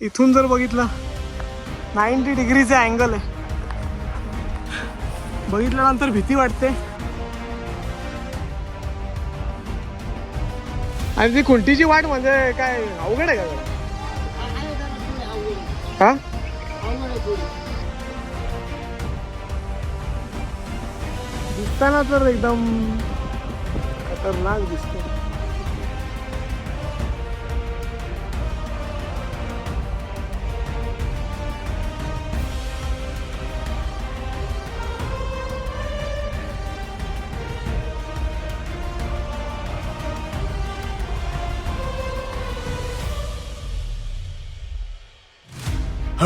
इथून जर बघितलं नाईन्टी डिग्रीचे अँगल आहे. बघितल्यानंतर भीती वाटते. आणि ती खुंटीची वाट म्हणजे काय अवघड आहे का हा? दिसताना तर एकदम खतरनाक दिसतो.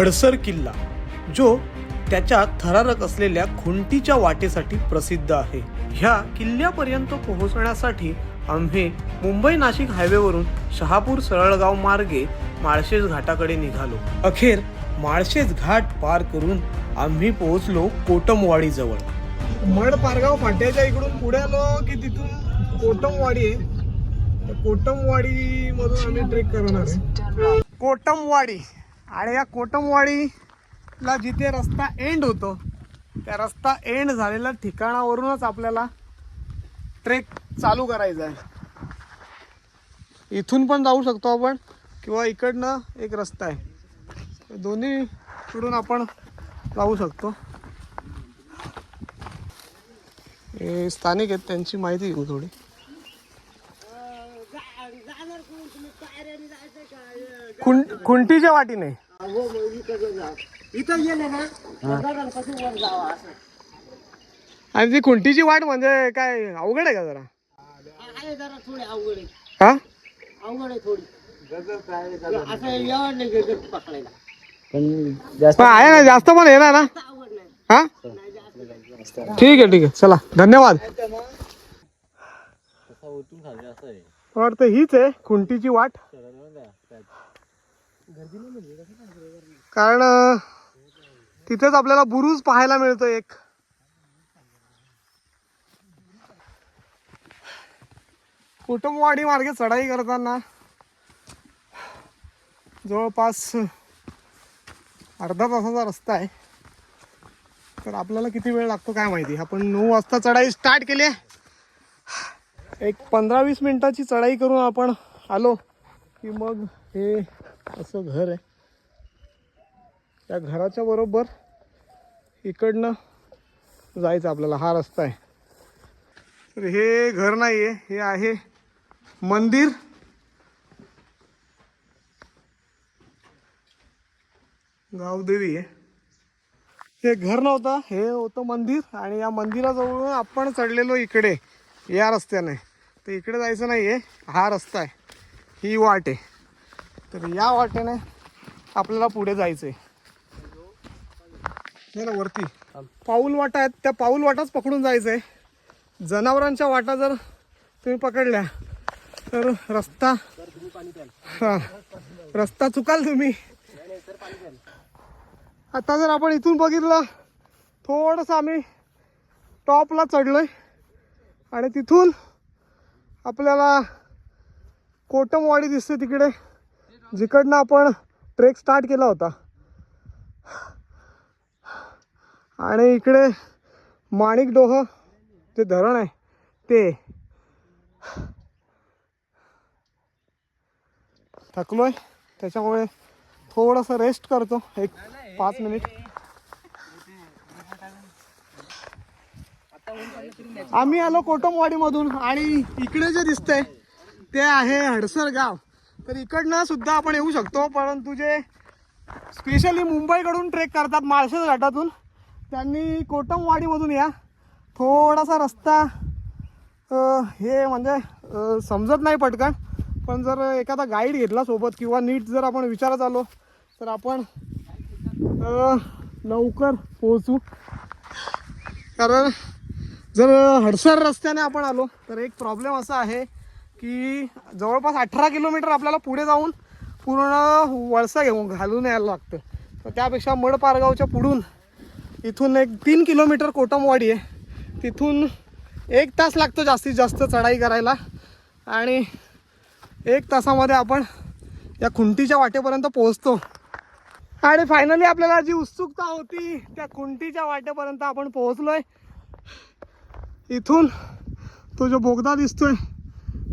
हडसर किल्ला जो त्याच्या थरारक असलेल्या खुंटीच्या वाटेसाठी प्रसिद्ध आहे. ह्या किल्ल्यापर्यंत पोहोचण्यासाठी आम्ही मुंबई नाशिक हायवेवरून शहापूर सरळगाव मार्गे माळशेज घाटाकडे निघालो. अखेर माळशेज घाट पार करून आम्ही पोहोचलो कोटमवाडी जवळ मड पारगाव फाट्याच्या इकडून पुढे आलो की तिथून कोटमवाडी आहे. कोटमवाडी मधून आम्ही ट्रेक करणार आहे. कोटमवाडी. आणि या कोटमवाडीला जिथे रस्ता एंड होतो त्या रस्ता एंड झालेल्या ठिकाणावरूनच आपल्याला ट्रेक चालू करायचा आहे. इथून पण जाऊ शकतो आपण किंवा इकडनं एक रस्ता आहे. दोन्ही कडून आपण जाऊ शकतो. हे स्थानिक आहेत त्यांची माहिती घेऊ थोडी. खुं- खुंटीच्या वाटीने. इथं गेले ना दगडापासून वर जावा असं. आणि ती खुंटीची वाट म्हणजे काय अवघड आहे का जरा? आहे जरा थोडी अवघड आहे. हा? अवघड आहे थोडी. असं एवढं नाही गगन पकडायला. पण आहे ना जास्त पण येणार ना हा? ठीक आहे ठीक आहे. चला धन्यवाद. वाटतं हीच आहे खुंटीची वाट. कारण तिथेच आपल्याला बुरुज पाहायला मिळतो एक. कुटुंबवाडी मार्गे चढाई करताना जवळपास अर्धा तासाचा रस्ता आहे. तर आपल्याला किती वेळ लागतो काय माहिती? आपण नऊ वाजता चढाई स्टार्ट केली आहे. एक पंधरा वीस मिनिटाची चढाई करून आपण आलो. की मग हे असं घर आहे. त्या घराच्या बरोबर इकडनं जायचं आपल्याला. हा रस्ता आहे. तर हे घर नाही आहे हे आहे मंदिर. गावदेवी आहे. हे घर नव्हतं. हे होतं मंदिर आणि या मंदिराजवळून आपण चढलेलो इकडे. या रस्त्याने. तर इकडे जायचं नाही आहे हा रस्ता आहे. ही वाट आहे. तर या वाटेने आपल्याला पुढे जायचं आहे ना वरती. पाऊल वाटा आहेत त्या पाऊल वाटाच पकडून जायचं आहे जनावरांच्या वाटा जर तुम्ही पकडल्या तर रस्ता हां रस्ता चुकाल तुम्ही. आता जर आपण इथून बघितलं थोडंसं आम्ही टॉपला चढलोय. आणि तिथून आपल्याला कोटमवाडी दिसते तिकडे. जिकडनं आपण ट्रेक स्टार्ट केला होता. आणि इकडे माणिक डोह जे धरण आहे ते. थकलोय त्याच्यामुळे थोडंसं रेस्ट करतो. एक पाच मिनिट आम्ही आलो कोटमवाडीमधून आणि इकडे जे दिसतंय ते आहे हडसर गाव. तर इकडनं सुद्धा आपण येऊ शकतो परंतु जे स्पेशली मुंबईकडून ट्रेक करतात माळशेज घाटातून त्यांनी कोटमवाडीमधून या. थोडासा रस्ता हे म्हणजे समजत नाही पटकन पण जर एखादा गाईड घेतला सोबत किंवा नीट जर आपण विचारत आलो तर आपण लवकर पोहोचू. कारण जर हडसर रस्त्याने आपण आलो तर एक प्रॉब्लेम असा आहे की जवळपास अठरा किलोमीटर आपल्याला पुढे जाऊन पूर्ण वळसा घेऊन घालून यायला लागतं. तर त्यापेक्षा मडपारगावच्या पुढून इथून एक तीन किलोमीटर कोटमवाडी आहे. तिथून एक तास लागतो जास्तीत जास्त चढाई करायला. आणि एक तासामध्ये आपण या खुंटीच्या वाटेपर्यंत पोहोचतो. आणि फायनली आपल्याला जी उत्सुकता होती त्या खुंटीच्या वाटेपर्यंत आपण पोहोचलोय. इथून तो जो बोगदा दिसतोय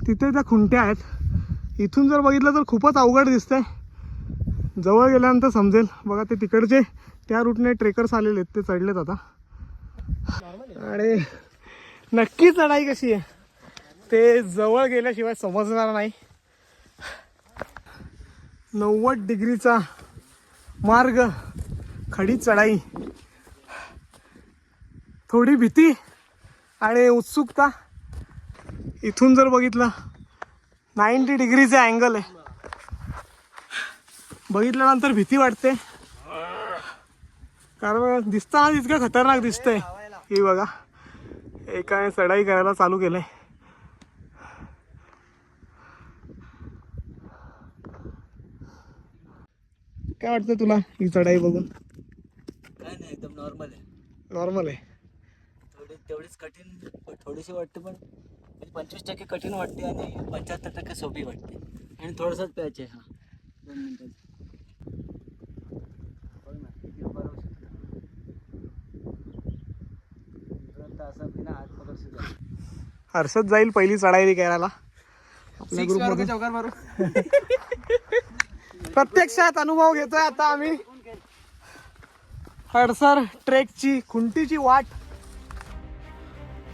तिथे त्या खुंट्या आहेत. इथून जर बघितलं तर खूपच अवघड दिसतंय. जवळ गेल्यानंतर समजेल. बघा ते तिकडचे त्या रूटने ट्रेकर्स आलेले आहेत. ते चढलेत आता. आणि नक्की चढाई कशी आहे? ते जवळ गेल्याशिवाय समजणार नाही. नव्वद डिग्रीचा मार्ग खडी चढाई. थोडी भीती आणि उत्सुकता. इथून जर बघितलं नाईंटी डिग्रीचा अँगल आहे. बघितल्यानंतर भीती वाटते. कारण दिसताना इतकं खतरनाक दिसतंय. ही बघा एकाने चढाई करायला चालू केलंय. काय वाटतं तुला ही चढाई बघून? काय नाही एकदम नॉर्मल आहे. नॉर्मल आहे. थोडी तेवढीच कठीण थोडीशी वाटते पण. म्हणजे पंचवीस टक्के कठीण वाटते आणि पंच्याहत्तर टक्के सोपी वाटते. आणि थोडंसंच प्यायचे हा. दोन सुद्धा. हर्षद जाईल पहिली चढाई करायला आपल्या प्रत्यक्षात अनुभव घेतोय आता आम्ही. हडसर ट्रेकची खुंटीची वाट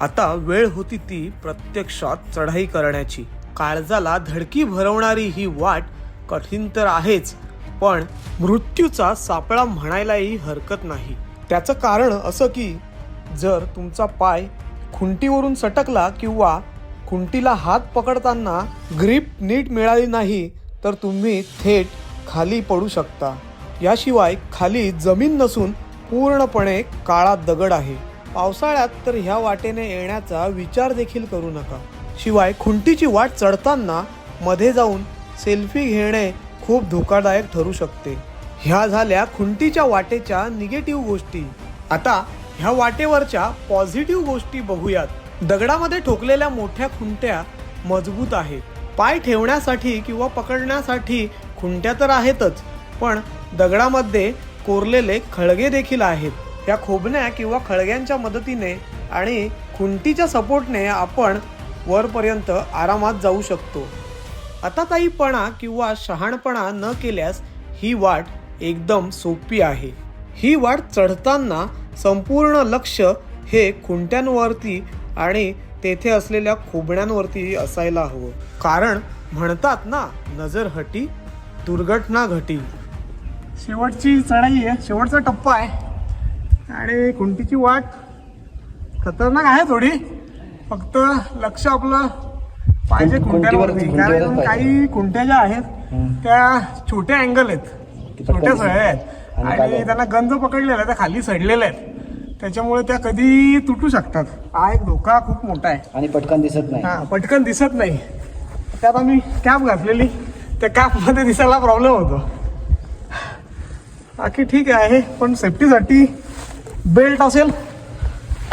आता वेळ होती ती प्रत्यक्षात चढाई करण्याची. काळजाला धडकी भरवणारी ही वाट कठीण तर आहेच पण मृत्यूचा सापळा म्हणायलाही हरकत नाही. त्याचं कारण असं की जर तुमचा पाय खुंटीवरून सटकला किंवा खुंटीला हात पकडताना ग्रीप नीट मिळाली नाही तर तुम्ही थेट खाली पडू शकता. याशिवाय खाली जमीन नसून पूर्णपणे काळा दगड आहे. पावसाळ्यात तर ह्या वाटेने येण्याचा विचार देखील करू नका. शिवाय खुंटीची वाट चढताना मध्ये जाऊन सेल्फी घेणे खूप धोकादायक ठरू शकते. ह्या झाल्या खुंटीच्या वाटेच्या निगेटिव्ह गोष्टी. आता ह्या वाटेवरच्या पॉझिटिव्ह गोष्टी बघूयात. दगडामध्ये ठोकलेल्या मोठ्या खुंट्या मजबूत आहेत. पाय ठेवण्यासाठी किंवा पकडण्यासाठी खुंट्या तर आहेतच पण दगडामध्ये कोरलेले खळगे देखील आहेत. या खोबण्या किंवा खळग्यांच्या मदतीने आणि खुंटीच्या सपोर्टने आपण वरपर्यंत आरामात जाऊ शकतो. आता काहीपणा किंवा शहाणपणा न केल्यास ही वाट एकदम सोपी आहे. ही वाट चढताना संपूर्ण लक्ष हे खुंट्यांवरती आणि तेथे असलेल्या खोबण्यांवरती असायला हवं. कारण म्हणतात ना नजर हटी दुर्घटना घटी. शेवटची चढाई आहे. शेवटचा टप्पा आहे. आणि खुंटीची वाट. खतरनाक आहे थोडी. फक्त लक्ष आपलं पाहिजे खुंट्यांवरती कारण काही खुंट्या ज्या आहेत त्या छोट्या अँगल आहेत. छोट्या सळ्या आहेत. आणि त्यांना गंज पकडलेला आहे त्या खाली सडलेल्या आहेत. त्याच्यामुळे त्या कधी तुटू शकतात. हा एक धोका खूप मोठा आहे. आणि पटकन दिसत नाही. हा पटकन दिसत नाही. त्यात आम्ही कॅप घातलेली. त्या कॅपमध्ये दिसायला प्रॉब्लेम होतो. बाकी ठीक आहे पण सेफ्टीसाठी बेल्ट असेल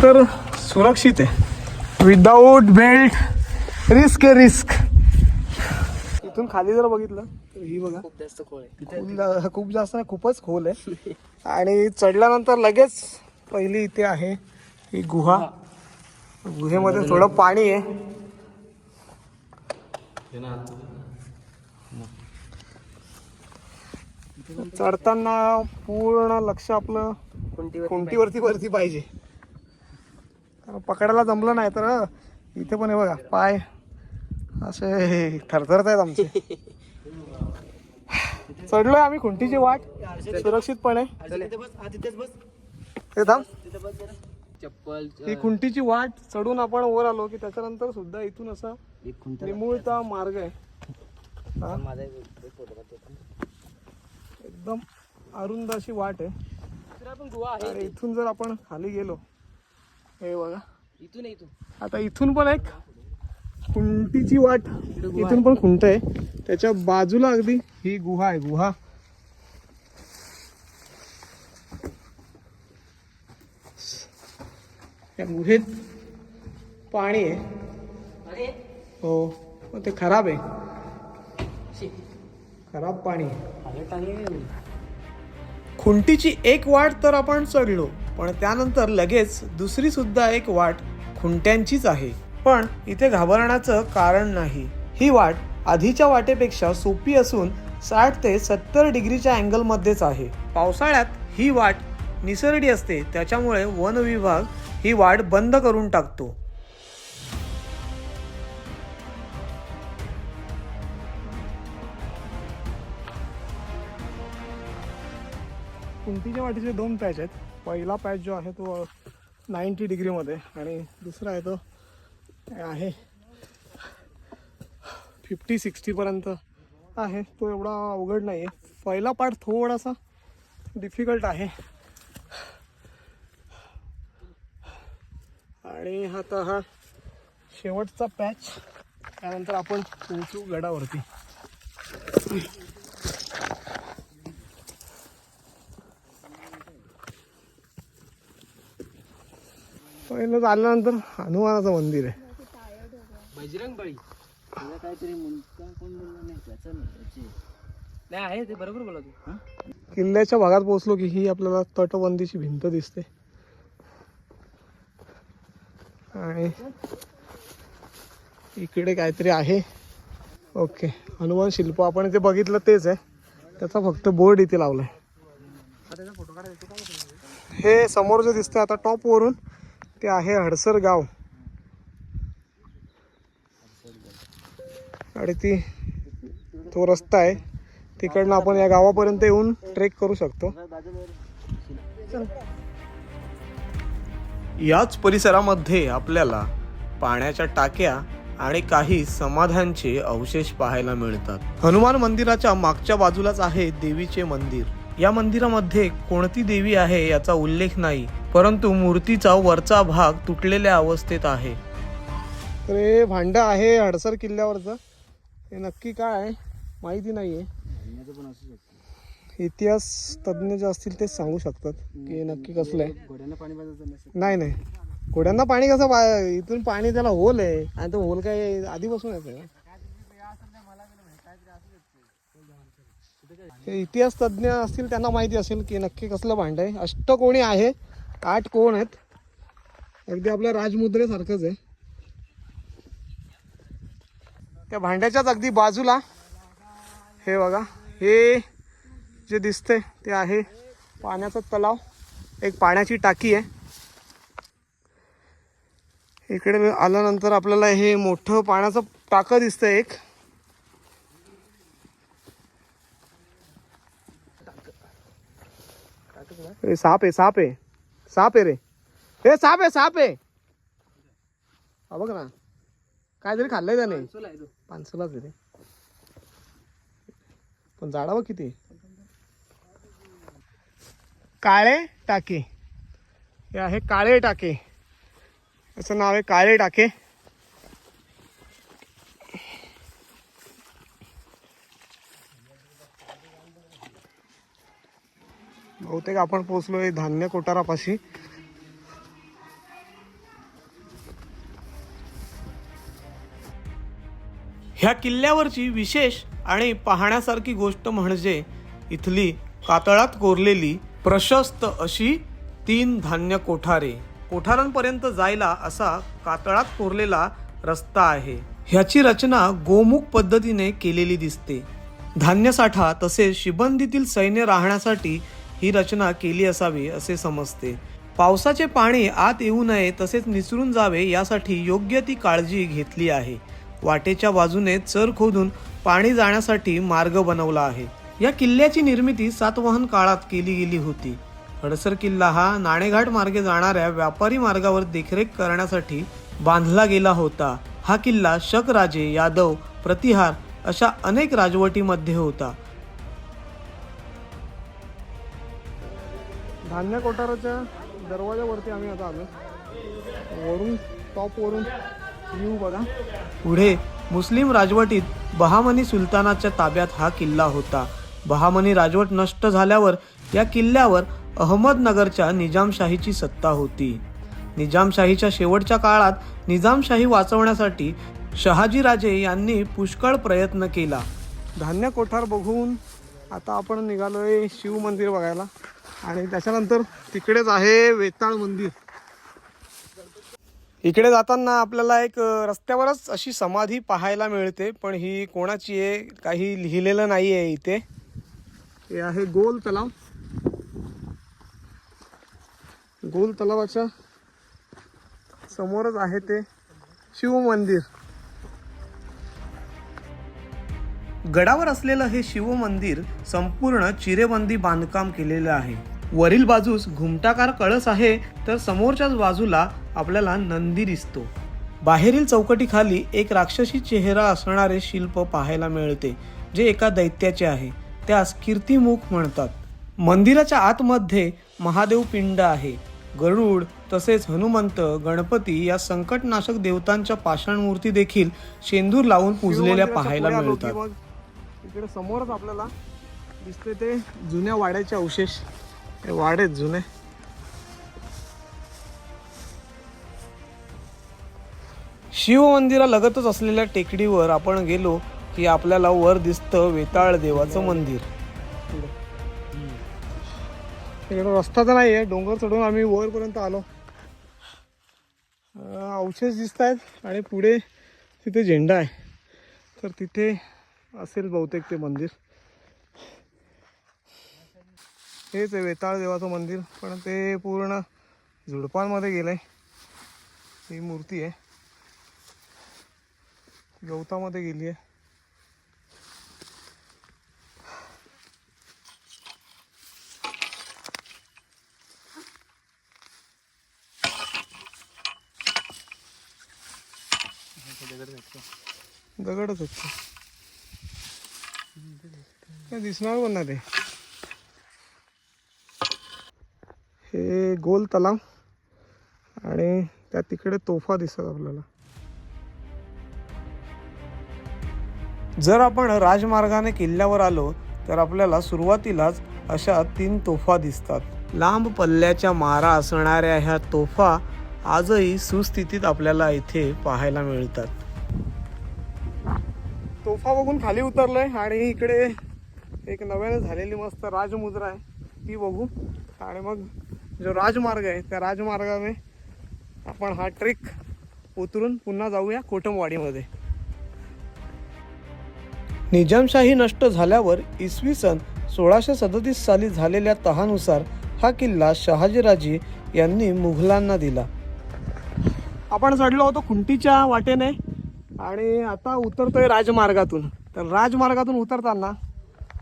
तर सुरक्षित आहे. विदाऊट बेल्ट रिस्क आहे रिस्क इथून खाली जर बघितलं तर ही बघा. खूप जास्त खोळ आहे. खूप जास्त नाही, खूपच खोल आहे. आणि चढल्यानंतर लगेच पहिली इथे आहे ही गुहा. गुहेमध्ये थोडं पाणी आहे. चढताना पूर्ण लक्ष आपलं खुंटीवरती वरती पाहिजे. पकडायला जमलं नाही तर इथे पण आहे बघा पाय असे थरथरत आहेत आमचे. चढलोय आम्ही खुंटीची वाट सुरक्षितपणे. हे थांब. चप्पल ही खुंटीची वाट चढून आपण वर आलो की त्याच्यानंतर सुद्धा इथून असा एक निमुळता मार्ग आहे. एकदम अरुंद अशी वाट आहे. आणि इथून जर आपण खाली गेलो हे बघा. इथून आता इथून पण एक खुंटीची वाट इथून पण खुंट आहे. त्याच्या बाजूला अगदी ही गुहा आहे गुहा. गुहेत पाणी आहे. अरे हो ते खराब आहे. खराब पाणी आहे. अरे खुंटीची एक वाट तर आपण चढलो पण त्यानंतर लगेच दुसरी सुद्धा एक वाट खुंट्यांचीच आहे. पण इथे घाबरण्याचं कारण नाही. ही वाट आधीच्या वाटेपेक्षा सोपी असून साठ ते सत्तर डिग्रीच्या अँगलमध्येच आहे. पावसाळ्यात ही वाट निसरडी असते त्याच्यामुळे वन विभाग ही वाट बंद करून टाकतो. कुंटीच्या वाटीचे दोन पॅच आहेत. पहिला पॅच जो आहे तो नाईंटी डिग्रीमध्ये. आणि दुसरा आहे तो आहे फिफ्टी सिक्स्टीपर्यंत आहे. तो एवढा अवघड नाही आहे पहिला पार्ट थोडासा डिफिकल्ट आहे. आणि आता हा शेवटचा पॅच त्यानंतर आपण पोहोचू गडावरती. पहिलं आल्यानंतर हनुमानाचं मंदिर आहे. बजरंग बळी काहीतरी नाही आहे ते बरोबर बोला तू. किल्ल्याच्या भागात पोहोचलो की ही आपल्याला तटबंदीची भिंत दिसते. आणि इकडे काहीतरी आहे. ओके हनुमान शिल्प. आपण इथे बघितलं तेच आहे. त्याचा फक्त बोर्ड इथे लावलाय. हे समोर जे दिसतंय आता टॉप वरून ते आहे हडसर गाव. आणि ती तो रस्ता आहे. तिकडनं आपण या गावापर्यंत येऊन ट्रेक करू शकतो. याच परिसरामध्ये आपल्याला पाण्याच्या टाक्या आणि काही समाधानचे अवशेष पाहायला मिळतात. हनुमान मंदिराच्या मागच्या बाजूलाच आहे देवीचे मंदिर. या मंदिरामध्ये कोणती देवी आहे याचा उल्लेख नाही. परंतु मूर्तीचा वरचा भाग तुटलेल्या अवस्थेत आहे. तर हे भांड आहे हडसर किल्ल्यावरचं. हे नक्की काय आहे? माहिती नाही आहे इतिहास तज्ज्ञ जे असतील तेच सांगू शकतात की हे नक्की कसलं आहे. पाणी नाही नाही. घोड्यांना पाणी कसं बा इथून पाणी त्याला होल आहे. आणि तो होल काय आधीपासून येतं हे इतिहास तज्ज्ञ असतील त्यांना माहिती असेल की नक्की कसलं भांड आहे. अष्टकोणी आहे? आठ कोण आहेत? अगदी आपल्या राजमुद्रेसारखंच आहे. त्या भांड्याच्याच अगदी बाजूला. हे बघा हे जे दिसतंय ते आहे पाण्याचा तलाव. एक पाण्याची टाकी आहे. इकडे आल्यानंतर आपल्याला हे मोठं पाण्याचं टाकं दिसतंय एक. साप आहे साप आहे. साप आहे रे. हे साप आहे साप आहे. हा बघ ना. काहीतरी खाल्लंय त्याने. पानसलाच रे. पण बघ किती. काळे टाके. हे आहे काळे टाके. याचं नाव आहे काळे टाके. बहुतेक आपण पोहोचलोय धान्य कोठारापाशी. ह्या किल्ल्यावरची विशेष आणि पाहण्यासारखी गोष्ट म्हणजे इथली कातळात कोरलेली प्रशस्त अशी तीन धान्य कोठारे. कोठारांपर्यंत जायला असा कातळात कोरलेला रस्ता आहे. ह्याची रचना गोमुख पद्धतीने केलेली दिसते. धान्यसाठा तसेच शिबंदीतील सैन्य राहण्यासाठी ही रचना केली असावी असे समजते. पावसाचे पाणी आत येऊ नये तसेच निसरून जावे यासाठी योग्य ती काळजी घेतली आहे. वाटेच्या बाजूने चर खोदून पाणी जाण्यासाठी मार्ग बनवला आहे. या किल्ल्याची निर्मिती सातवाहन काळात केली गेली होती. हडसर किल्ला हा नाणेघाट मार्गे जाणाऱ्या व्यापारी मार्गावर देखरेख करण्यासाठी बांधला गेला होता. हा किल्ला शक राजे यादव प्रतिहार अशा अनेक राजवटीमध्ये होता. धान्य कोठाराच्या दरवाजावरती आम्ही आता आलो वरून टॉप वरून व्ह्यू बघा. पुढे मुस्लिम राजवटीत बहामनी सुलतानाच्या ताब्यात हा किल्ला होता. बहामनी राजवट नष्ट झाल्यावर या किल्ल्यावर अहमदनगरच्या निजामशाहीची सत्ता होती. निजामशाहीच्या शेवटच्या काळात निजामशाही वाचवण्यासाठी शहाजीराजे यांनी पुष्कळ प्रयत्न केला. धान्य कोठार बघून आता आपण निघालोय शिव मंदिर बघायला. आणि त्याच्यानंतर तिकडेच आहे वेताळ मंदिर. इकडे जाताना आपल्याला एक रस्त्यावरच अशी समाधी पाहायला मिळते पण ही कोणाची आहे काही लिहिलेलं नाही आहे इथे. हे आहे गोल तलाव. गोल तलावाच्या समोरच आहे ते शिव मंदिर. गडावर असलेलं हे शिव मंदिर संपूर्ण चिरेबंदी बांधकाम केलेलं आहे. वरील बाजूस घुमटाकार कळस आहे तर समोरच्याच बाजूला आपल्याला नंदी दिसतो. बाहेरील चौकटीखाली एक राक्षसी चेहरा असणारे शिल्प पाहायला मिळते जे एका दैत्याचे आहे. त्यास कीर्तिमुख म्हणतात. मंदिराच्या आतमध्ये महादेव पिंड आहे. गरुड तसेच हनुमंत गणपती या संकटनाशक देवतांच्या पाषाण मूर्ती देखील शेंदूर लावून पुजलेल्या पाहायला मिळतात. इकडे समोरच आपल्याला दिसते ते जुन्या वाड्याचे अवशेष. हे वाडे जुने. शिव मंदिरालगतच असलेल्या टेकडीवर आपण गेलो की आपल्याला वर दिसतं वेताळ देवाचं मंदिर. रस्ता तर नाही आहे डोंगर चढून आम्ही वरपर्यंत आलो. अवशेष दिसत आहेत आणि पुढे तिथे झेंडा आहे. तर तिथे असेल बहुतेक ते मंदिर. हेच आहे वेताळ देवाचं मंदिर. पण ते पूर्ण झुडपांमध्ये गेलंय. ही मूर्ती आहे. गवतामध्ये गेली आहे. दगडच आहेत काय दिसणार पण ना ते? हे गोल तलाव आणि त्या तिकडे तोफा दिसत आपल्याला. जर आपण राजमार्गाने किल्ल्यावर आलो तर आपल्याला सुरुवातीलाच अशा तीन तोफा दिसतात. लांब पल्ल्याच्या मारा असणाऱ्या ह्या तोफा आजही सुस्थितीत आपल्याला इथे पाहायला मिळतात. तोफा बघून खाली उतरलोय आणि इकडे एक नव्याने झालेली मस्त राजमुद्रा आहे. ती बघू आणि मग जो राजमार्ग आहे त्या राजमार्गाने आपण हा ट्रेक उतरून पुन्हा जाऊया कोटमवाडीमध्ये. निजामशाही नष्ट झाल्यावर इसवी सन सोळाशे सदतीस साली झालेल्या तहानुसार हा किल्ला शहाजीराजे यांनी मुघलांना दिला. आपण चढलो होतो खुंटीच्या वाटेने आणि आता उतरतोय राजमार्गातून. तर राजमार्गातून उतरताना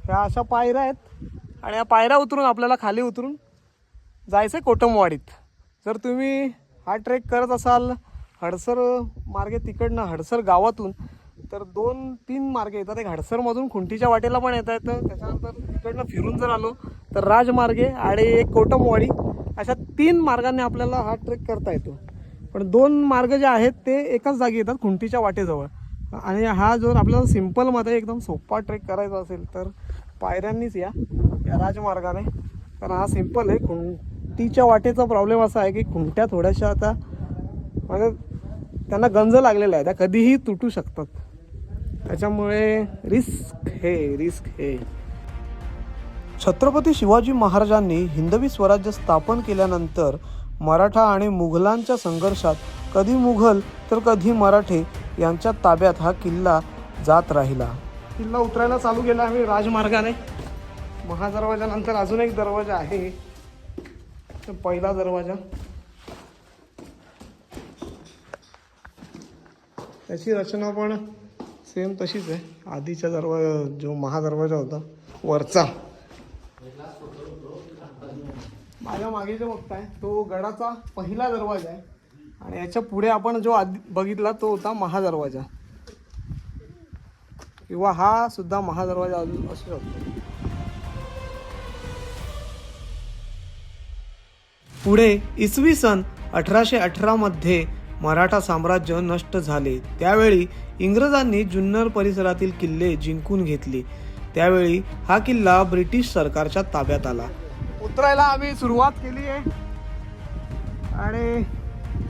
ह्या अशा पायऱ्या आहेत आणि या पायऱ्या उतरून आपल्याला खाली उतरून जायचं आहे कोटमवाडीत. जर तुम्ही हा ट्रेक करत असाल हडसर मार्गे तिकडनं हडसर गावातून तर दोन तीन मार्ग येतात. एक हडसरमधून खुंटीच्या वाटेला पण येता येतं. त्याच्यानंतर तिकडनं फिरून जर आलो तर राजमार्गे आणि एक कोटमवाडी अशा तीन मार्गाने आपल्याला हा ट्रेक करता येतो. पण दोन मार्ग जे आहेत ते एकाच जागी येतात खुंटीच्या वाटेजवळ. आणि हा जो आपल्याला सिम्पलमध्ये एकदम सोपा ट्रेक करायचा असेल तर पायऱ्यांनीच या या राजमार्गाने. कारण हा सिंपल आहे खुं खुंटीच्या वाटेचा प्रॉब्लेम असा आहे की खुंट्या थोड्याशा आता म्हणजे त्यांना गंज लागलेला आहे. त्या कधीही तुटू शकतात. त्याच्यामुळे रिस्क हे रिस्क हे. छत्रपती शिवाजी महाराजांनी हिंदवी स्वराज्य स्थापन केल्यानंतर मराठा आणि मुघलांच्या संघर्षात कधी मुघल तर कधी मराठे यांच्या ताब्यात हा किल्ला जात राहिला. किल्ला उतरायला चालू केला आम्ही राजमार्गाने. महादरवाजानंतर अजून एक दरवाजा आहे. पहिला दरवाजा. त्याची रचना पण सेम तशीच आहे. आधीचा दरवाजा जो महादरवाजा होता वरचा. माझ्या मागे जो बघताय तो गडाचा पहिला दरवाजा आहे. आणि याच्यापुढे आपण जो आधी बघितला तो होता महादरवाजा. किंवा हा सुद्धा महादरवाजा असू शकतो. पुढे इसवी सन अठराशे अठरामध्ये मराठा साम्राज्य नष्ट झाले. त्यावेळी इंग्रजांनी जुन्नर परिसरातील किल्ले जिंकून घेतले. त्यावेळी हा किल्ला ब्रिटिश सरकारच्या ताब्यात आला. उतरायला आम्ही सुरुवात केली आहे. आणि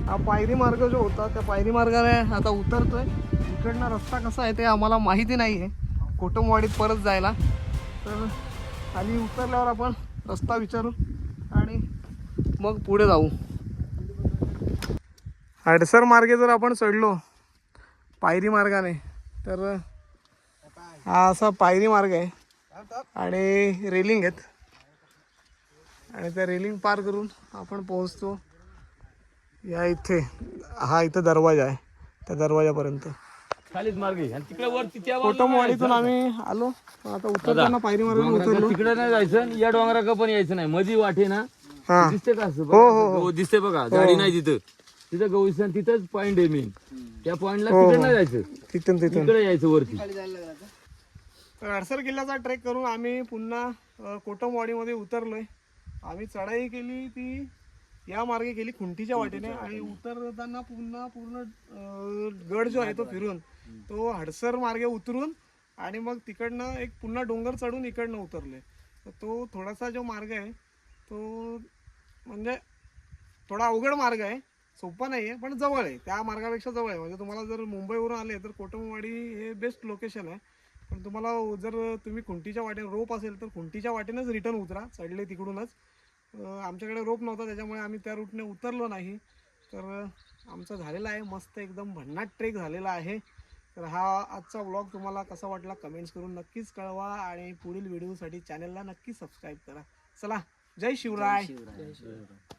हा पायरी मार्ग जो होता त्या पायरी मार्गाने आता उतरतोय. इकडनं रस्ता कसा आहे ते आम्हाला माहिती नाही आहे कुटुंबवाडीत परत जायला. तर खाली उतरल्यावर आपण रस्ता विचारू. मग पुढे जाऊ. हडसर मार्गे जर आपण चढलो पायरी मार्गाने तर हा असा पायरी मार्ग आहे. आणि रेलिंग आहेत. आणि त्या रेलिंग पार करून आपण पोहोचतो या इथे. हा इथं दरवाजा आहे. त्या दरवाजापर्यंत. खालीच मार्ग कोटमवाडीतून आम्ही आलो. आता उतरताना पायरी मार्गाने उतरलो. तिकडे नाही जायचं या डोंगराकडे पण यायचं नाही. मधी वाटे ना हा. दिसते का असं? हो, हो, हो. गहू दिसते बघा गाडी नाही तिथं. तिथं गहू दिसते आणि तिथंच पॉइंट आहे मेन त्या पॉइंटला हो, तिकडे हो. नाही जायचं. तिथून तिथून. तिकडे यायचं वरती. तर हडसर किल्ल्याचा ट्रेक करून आम्ही पुन्हा अ, कोटमवाडीमध्ये उतरलोय. आम्ही चढाई केली ती या मार्गे केली खुंटीच्या वाटेने आणि उतरताना पुन्हा पूर्ण अ, गड जो आहे तो फिरून तो हडसर मार्गे उतरून आणि मग तिकडनं एक पुन्हा डोंगर चढून इकडनं उतरले तर तो थोडासा जो मार्ग आहे तो म्हणजे थोडा अवघड मार्ग आहे. सोपा नाही आहे पण जवळ आहे. त्या मार्गापेक्षा जवळ आहे. म्हणजे तुम्हाला जर मुंबईवरून आले तर कोटमवाडी हे बेस्ट लोकेशन आहे. पण तुम्हाला जर तुम्ही खुंटीच्या वाटेने रोप असेल तर खुंटीच्या वाटेनंच रिटर्न उतरा. चढले तिकडूनच. आमच्याकडे रोप नव्हता त्याच्यामुळे आम्ही त्या रूटने उतरलो नाही. तर आमचं आमचा झालेला आहे. मस्त एकदम भन्नाट ट्रेक झालेला आहे. तर हा आजचा व्लॉग तुम्हाला कसा वाटला कमेंट्स करून नक्कीच कळवा. आणि पुढील व्हिडिओसाठी चॅनलला नक्की सबस्क्राईब करा. चला जय शिवराय शिवराय